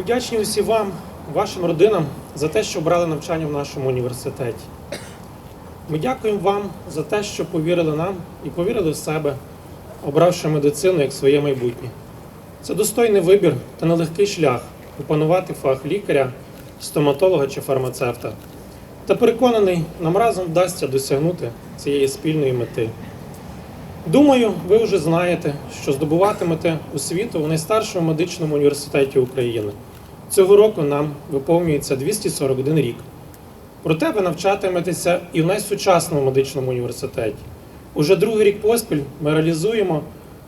вдячні усі вам, вашим родинам, за те, що брали навчання в нашому університеті. Ми дякуємо вам за те, що повірили нам і повірили в себе, обравши медицину як своє майбутнє. Це достойний вибір та нелегкий шлях опанувати фах лікаря, стоматолога чи фармацевта. Та переконаний, нам разом вдасться досягнути цієї спільної мети. Думаю, ви вже знаєте, що здобуватимете освіту в найстаршому медичному університеті України. Цього року нам виповнюється 241 рік. Проте ви навчатиметеся і в найсучасному медичному університеті. Уже другий рік поспіль ми реалізуємо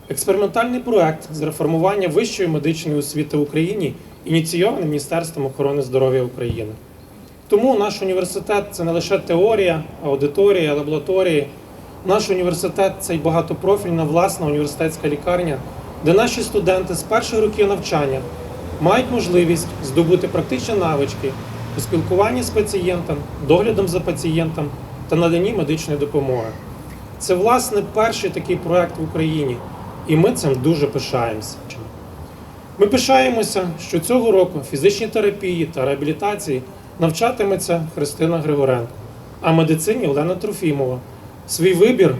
експериментальний проект з реформування вищої медичної освіти в Україні, ініційований Міністерством охорони здоров'я України. Тому наш університет це не лише теорія, аудиторія, лабораторії. Наш університет це й багатопрофільна власна університетська лікарня, де наші студенти з перших років навчання мають можливість здобути практичні навички у спілкуванні з пацієнтом, доглядом за пацієнтом та наданні медичної допомоги. Це власне перший такий проект в Україні, і ми цим дуже пишаємося. Ми пишаємося, що цього року фізичній терапії та реабілітації навчатиметься Христина Григоренко, а медицині Олена Трофімова. Свій вибір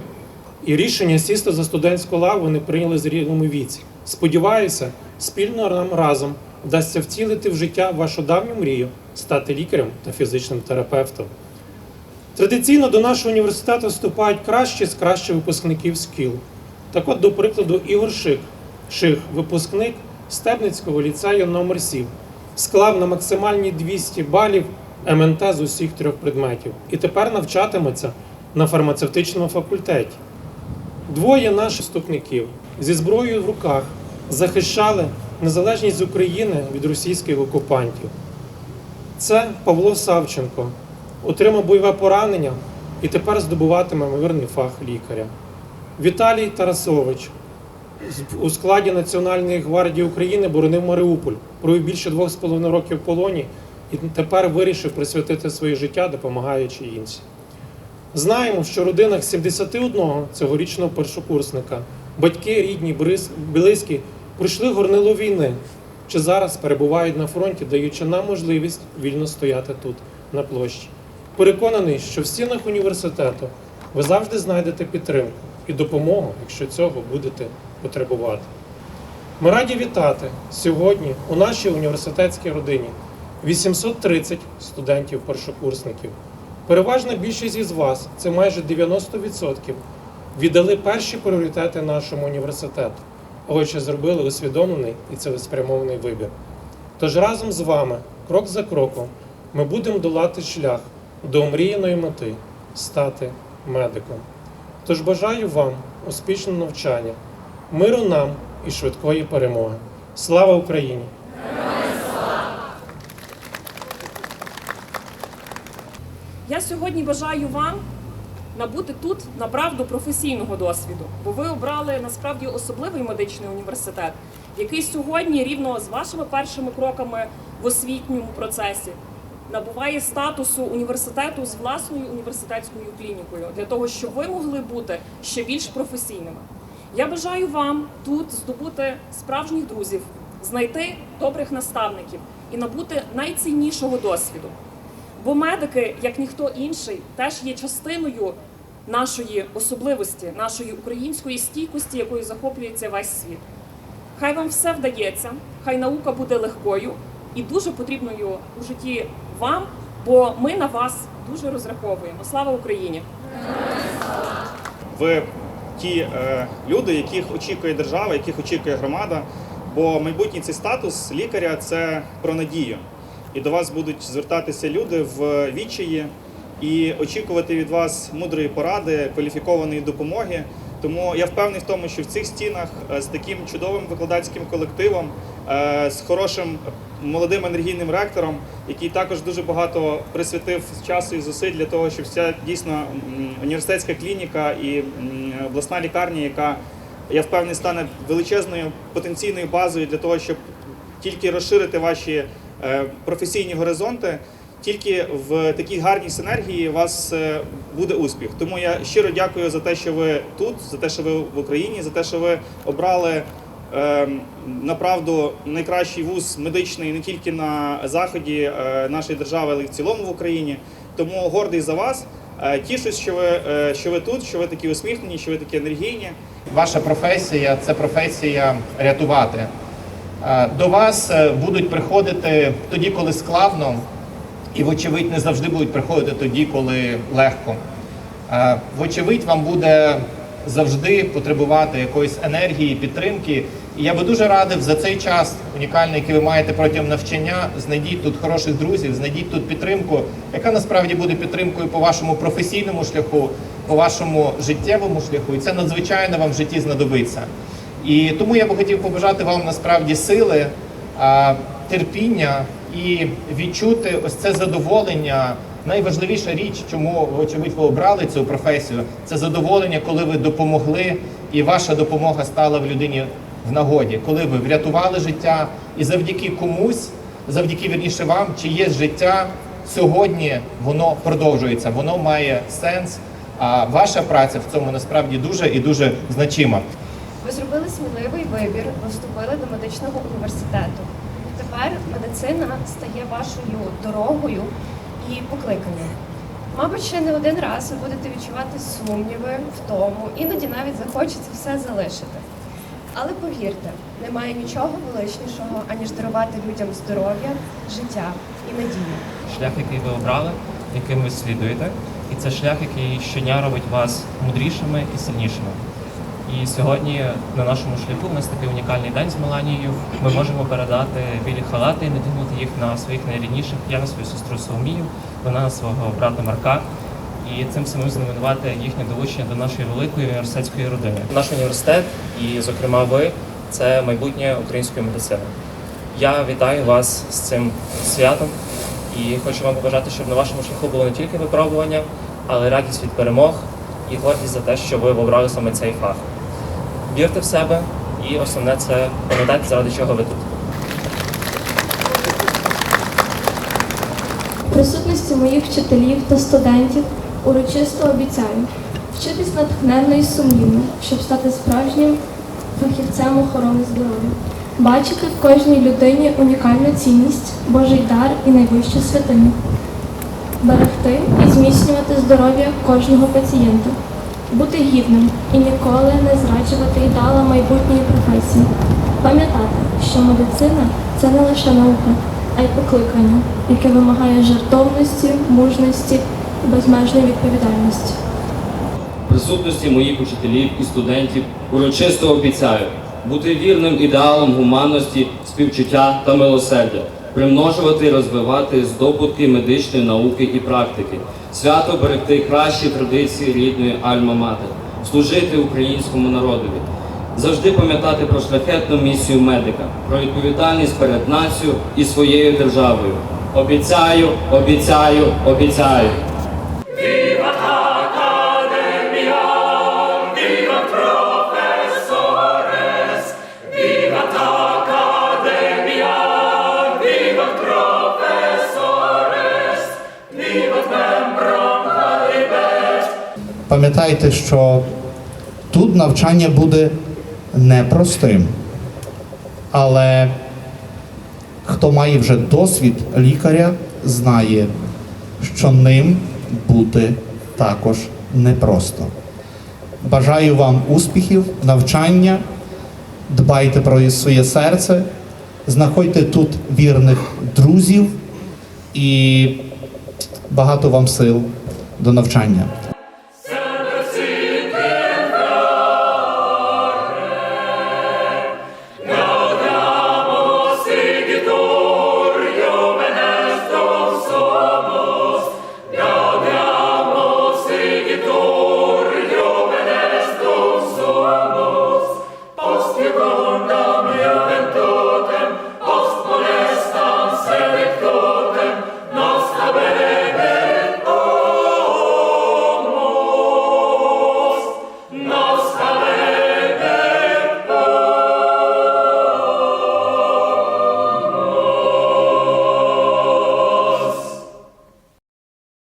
і рішення сісти за студентську лаву вони прийняли в зрілому віці. Сподіваюся, спільно нам разом вдасться втілити в життя вашу давню мрію стати лікарем та фізичним терапевтом. Традиційно до нашого університету вступають кращі з кращих випускників СКІЛ. Так от, до прикладу, Ігор Шик, Ших, випускник Стебницького ліцею номер 7 склав на максимальні 200 балів МНТ з усіх трьох предметів і тепер навчатиметься на фармацевтичному факультеті. Двоє наших вступників зі зброєю в руках захищали незалежність України від російських окупантів. Це Павло Савченко, отримав бойове поранення і тепер здобуватиме мирний фах лікаря. Віталій Тарасович у складі Національної гвардії України боронив Маріуполь, провів більше двох з половиною років в полоні і тепер вирішив присвятити своє життя, допомагаючи іншим. Знаємо, що в родинах 71 цьогорічного першокурсника батьки, рідні, близькі пройшли горнило війни, чи зараз перебувають на фронті, даючи нам можливість вільно стояти тут, на площі. Переконаний, що в стінах університету ви завжди знайдете підтримку і допомогу, якщо цього будете потребувати. Ми раді вітати сьогодні у нашій університетській родині 830 студентів-першокурсників. Переважна більшість із вас, це майже 90%, віддали перші пріоритети нашому університету, отже, зробили усвідомлений і цілеспрямований вибір. Тож разом з вами, крок за кроком, ми будемо долати шлях до омріяної мети стати медиком. Тож бажаю вам успішного навчання, миру нам і швидкої перемоги. Слава Україні! Я сьогодні бажаю вам набути тут направду професійного досвіду, бо ви обрали насправді особливий медичний університет, який сьогодні рівно з вашими першими кроками в освітньому процесі набуває статусу університету з власною університетською клінікою для того, щоб ви могли бути ще більш професійними. Я бажаю вам тут здобути справжніх друзів, знайти добрих наставників і набути найціннішого досвіду. Бо медики, як ніхто інший, теж є частиною нашої особливості, нашої української стійкості, якою захоплюється весь світ. Хай вам все вдається, хай наука буде легкою і дуже потрібною у житті вам, бо ми на вас дуже розраховуємо. Слава Україні! ви ті е, люди, яких очікує держава, яких очікує громада. Бо майбутній цей статус лікаря це про надію. І до вас будуть звертатися люди в відчаї і очікувати від вас мудрої поради, кваліфікованої допомоги. Тому я впевнений в тому, що в цих стінах е, з таким чудовим викладацьким колективом, е, з хорошим молодим енергійним ректором, який також дуже багато присвятив часу і зусиль для того, щоб вся дійсно університетська клініка і обласна лікарня, яка я впевнений стане величезною потенційною базою для того, щоб тільки розширити ваші професійні горизонти. Тільки в такій гарній синергії у вас е, буде успіх. Тому я щиро дякую за те, що ви тут, за те, що ви в Україні, за те, що ви обрали е, направду найкращий вуз медичний не тільки на заході е, нашої держави, але й в цілому в Україні. Тому гордий за вас. Е, Тішусь, що ви, е, що ви тут, що ви такі усміхнені, що ви такі енергійні. Ваша професія це професія рятувати. До вас е, будуть приходити тоді, коли складно, і, вочевидь, не завжди будуть приходити тоді, коли легко. Вочевидь, вам буде завжди потребувати якоїсь енергії, підтримки. І я би дуже радив за цей час унікальний, який ви маєте протягом навчання, знайдіть тут хороших друзів, знайдіть тут підтримку, яка насправді буде підтримкою по вашому професійному шляху, по вашому життєвому шляху, і це надзвичайно вам в житті знадобиться. І тому я би хотів побажати вам насправді сили, терпіння і відчути ось це задоволення. Найважливіша річ, чому вочевидь ви обрали цю професію, це задоволення, коли ви допомогли, і ваша допомога стала в людині в нагоді, коли ви врятували життя, і завдяки комусь, завдяки вірніше вам, чиє життя сьогодні воно продовжується, воно має сенс. А ваша праця в цьому насправді дуже і дуже значима. Ви зробили сміливий вибір, ви вступили до медичного університету. Тепер медицина стає вашою дорогою і покликанням. Мабуть, ще не один раз ви будете відчувати сумніви в тому, іноді навіть захочеться все залишити. Але повірте, немає нічого величнішого, аніж дарувати людям здоров'я, життя і надію. шлях, який ви обрали, яким ви слідуєте, і це шлях, який щодня робить вас мудрішими і сильнішими. І сьогодні на нашому шляху у нас такий унікальний день з Меланією. Ми можемо передати білі халати і надягнути їх на своїх найрідніших. Я на свою сестру Соломію, вона на свого брата Марка. І цим самим знаменувати їхнє долучення до нашої великої університетської родини. Наш університет, і, зокрема, ви це майбутнє української медицини. Я вітаю вас з цим святом і хочу вам побажати, щоб на вашому шляху було не тільки випробування, але радість від перемог і гордість за те, що ви обрали саме цей фах. Вірте в себе, і основне це пам'ятайте, заради чого ви тут. Присутності моїх вчителів та студентів урочисто обіцяю вчитись натхненно і сумлінно, щоб стати справжнім фахівцем охорони здоров'я, бачити в кожній людині унікальну цінність, Божий дар і найвищу святиню, берегти і зміцнювати здоров'я кожного пацієнта, бути гідним і ніколи не зраджувати ідеала майбутньої професії, пам'ятати, що медицина це не лише наука, а й покликання, яке вимагає жертовності, мужності і безмежної відповідальності. Присутності моїх учителів і студентів урочисто обіцяю бути вірним ідеалом гуманності, співчуття та милосердя, примножувати і розвивати здобутки медичної науки і практики, свято берегти кращі традиції рідної Альма-Матер, служити українському народові, завжди пам'ятати про шляхетну місію медика, про відповідальність перед нацією і своєю державою. Обіцяю, обіцяю, обіцяю. Пам'ятайте, що тут навчання буде непростим. Але хто має вже досвід лікаря, знає, що ним бути також непросто. Бажаю вам успіхів, навчання, дбайте про своє серце, знаходьте тут вірних друзів і багато вам сил до навчання.